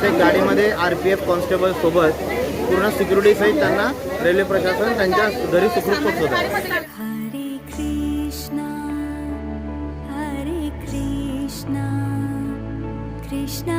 प्रत्येक गाडीमध्ये R P F constable सोबत पूर्ण सिक्युरिटी सहित त्यांना रेल्वे प्रशासन त्यांच्या घरी सुखरूप पोहोचवत आहे Hare Krishna, Krishna,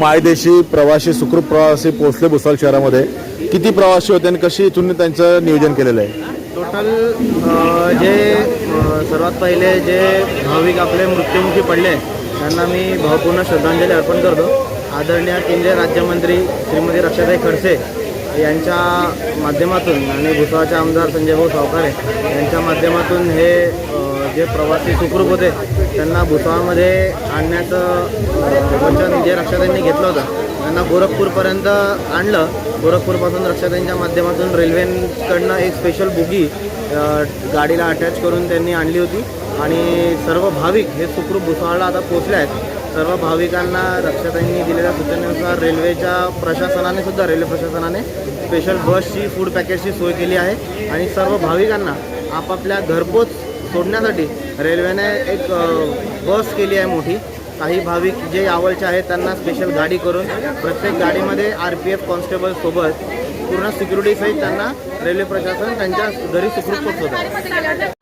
मायदेशी प्रवासी सुखरूप प्रवासी पोहोचले भुसावळ शहरामध्ये. किती प्रवासी होते आणि कशी इथून त्यांचं नियोजन केलेलं आहे? टोटल अ, जे अ, सर्वात पहिले जे भाविक आपले मृत्युमुखी पडले त्यांना मी भावपूर्ण श्रद्धांजली अर्पण करतो. आदरणीय केंद्रीय राज्यमंत्री श्रीमती रक्षाताई खडसे यांच्या माध्यमातून आणि भुसावळचे आमदार संजय भाऊ सावकारे यांच्या माध्यमातून हे अ, जे प्रवासी सुखरूप होते त्यांना भुसावळमध्ये आणण्याचं वचन जे रक्षाताईंनी घेतलं होतं त्यांना गोरखपूरपर्यंत आणलं. गोरखपूरपासून रक्षाताईंच्या माध्यमातून रेल्वेकडनं एक स्पेशल बुगी गाडीला अटॅच करून त्यांनी आणली होती. आणि सर्व भाविक हे सुखरूप भुसावळला आता पोचले आहेत. सर्व भाविकांना रक्षाताईंनी दिलेल्या सूचनेनुसार रेल्वेच्या प्रशासनाने सुद्धा रेल्वे प्रशासनाने स्पेशल बसची फूड पॅकेजची सोय केली आहे. आणि सर्व भाविकांना आपापल्या घरपोच सोडण्यासाठी. रेल्वेने एक बस केली आहे मोठी. काही भाविक जे आवडचे आहेत त्यांना स्पेशल गाडी करून प्रत्येक गाडीमध्ये आर पी एफ कॉन्स्टेबलसोबत पूर्ण सिक्युरिटी सहित त्यांना रेल्वे प्रशासन त्यांच्या घरी सुखरूप पोहोचवत आहे.